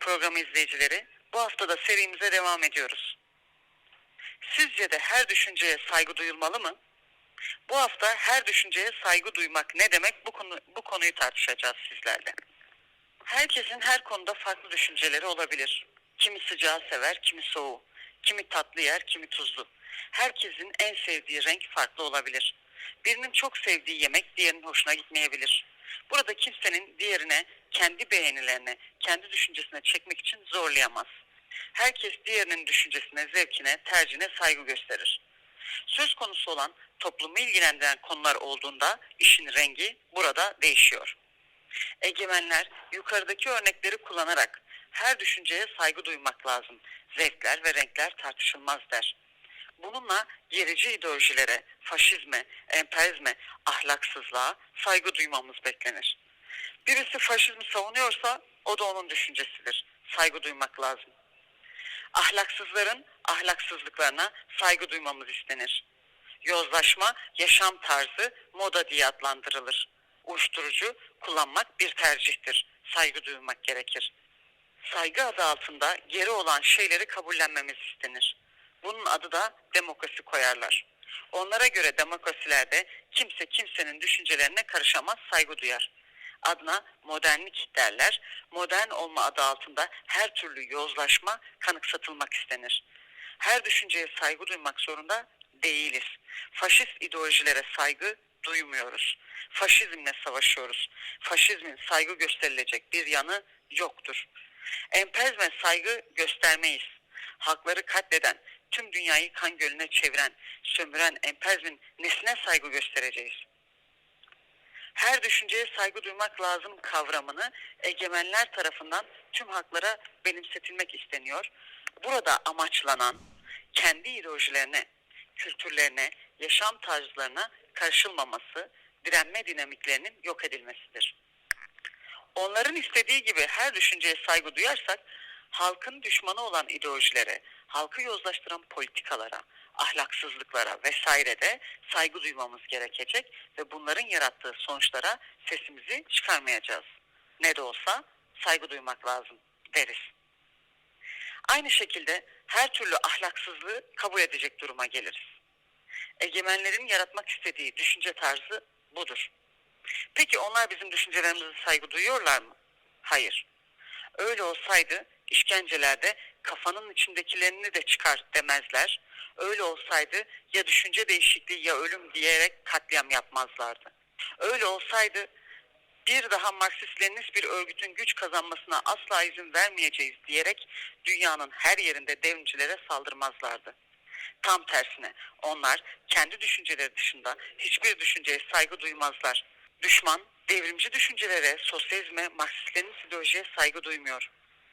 programı izleyicileri. Bu hafta da serimize devam ediyoruz. Sizce de her düşünceye saygı duyulmalı mı? Bu hafta her düşünceye saygı duymak ne demek bu konu bu konuyu tartışacağız sizlerle. Herkesin her konuda farklı düşünceleri olabilir. Kimi sıcağı sever, kimi soğuğu. Kimi tatlı yer, kimi tuzlu. Herkesin en sevdiği renk farklı olabilir. Birinin çok sevdiği yemek diğerinin hoşuna gitmeyebilir. Burada kimsenin diğerine kendi beğenilerine, kendi düşüncesine çekmek için zorlayamaz. Herkes diğerinin düşüncesine, zevkine, tercihine saygı gösterir. Söz konusu olan toplumu ilgilendiren konular olduğunda işin rengi burada değişiyor. Egemenler yukarıdaki örnekleri kullanarak her düşünceye saygı duymak lazım. Zevkler ve renkler tartışılmaz der. Bununla gerici ideolojilere, faşizme, emperyalizme, ahlaksızlığa saygı duymamız beklenir. Birisi faşizmi savunuyorsa o da onun düşüncesidir. Saygı duymak lazım. Ahlaksızların ahlaksızlıklarına saygı duymamız istenir. Yozlaşma, yaşam tarzı, moda diye adlandırılır. Uyuşturucu kullanmak bir tercihtir. Saygı duymak gerekir. Saygı adı altında geri olan şeyleri kabullenmemiz istenir. Bunun adı da demokrasi koyarlar. Onlara göre demokrasilerde kimse kimsenin düşüncelerine karışamaz, saygı duyar. Adına modernlik derler. Modern olma adı altında her türlü yozlaşma kanıksatılmak istenir. Her düşünceye saygı duymak zorunda değiliz. Faşist ideolojilere saygı duymuyoruz. Faşizmle savaşıyoruz. Faşizmin saygı gösterilecek bir yanı yoktur. Emperyalizme saygı göstermeyiz. Hakları katleden, tüm dünyayı kan gölüne çeviren, sömüren emperyalizmin nesine saygı göstereceğiz? Her düşünceye saygı duymak lazım kavramını egemenler tarafından tüm haklara benimsetilmek isteniyor. Burada amaçlanan kendi ideolojilerine, kültürlerine, yaşam tarzlarına karışılmaması, direnme dinamiklerinin yok edilmesidir. Onların istediği gibi her düşünceye saygı duyarsak, halkın düşmanı olan ideolojilere, halkı yozlaştıran politikalara, ahlaksızlıklara vesaire de saygı duymamız gerekecek ve bunların yarattığı sonuçlara sesimizi çıkarmayacağız. Ne de olsa saygı duymak lazım deriz. Aynı şekilde her türlü ahlaksızlığı kabul edecek duruma geliriz. Egemenlerin yaratmak istediği düşünce tarzı budur. Peki onlar bizim düşüncelerimize saygı duyuyorlar mı? Hayır. Öyle olsaydı işkencelerde kafanın içindekilerini de çıkar demezler. Öyle olsaydı ya düşünce değişikliği ya ölüm diyerek katliam yapmazlardı. Öyle olsaydı bir daha Marksist-Leninist bir örgütün güç kazanmasına asla izin vermeyeceğiz diyerek dünyanın her yerinde devrimcilere saldırmazlardı. Tam tersine onlar kendi düşünceleri dışında hiçbir düşünceye saygı duymazlar. Düşman devrimci düşüncelere, sosyalizme, Marksist-Leninist ideolojiye saygı duymuyor.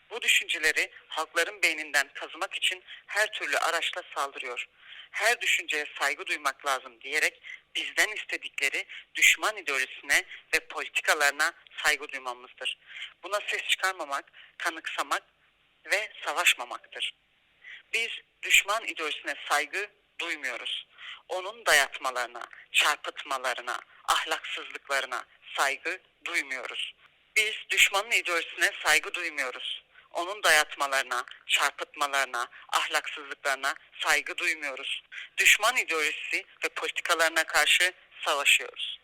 Bu düşünceleri halkların beyninden kazımak için her türlü araçla saldırıyor. Her düşünceye saygı duymak lazım diyerek bizden istedikleri düşman ideolojisine ve politikalarına saygı duymamızdır. Buna ses çıkarmamak, kanıksamak ve savaşmamaktır. Biz düşman ideolojisine saygı duymuyoruz. Onun dayatmalarına, çarpıtmalarına, ahlaksızlıklarına saygı duymuyoruz. Biz düşmanın ideolojisine saygı duymuyoruz. Onun dayatmalarına, çarpıtmalarına, ahlaksızlıklarına saygı duymuyoruz. Düşman ideolojisi ve politikalarına karşı savaşıyoruz.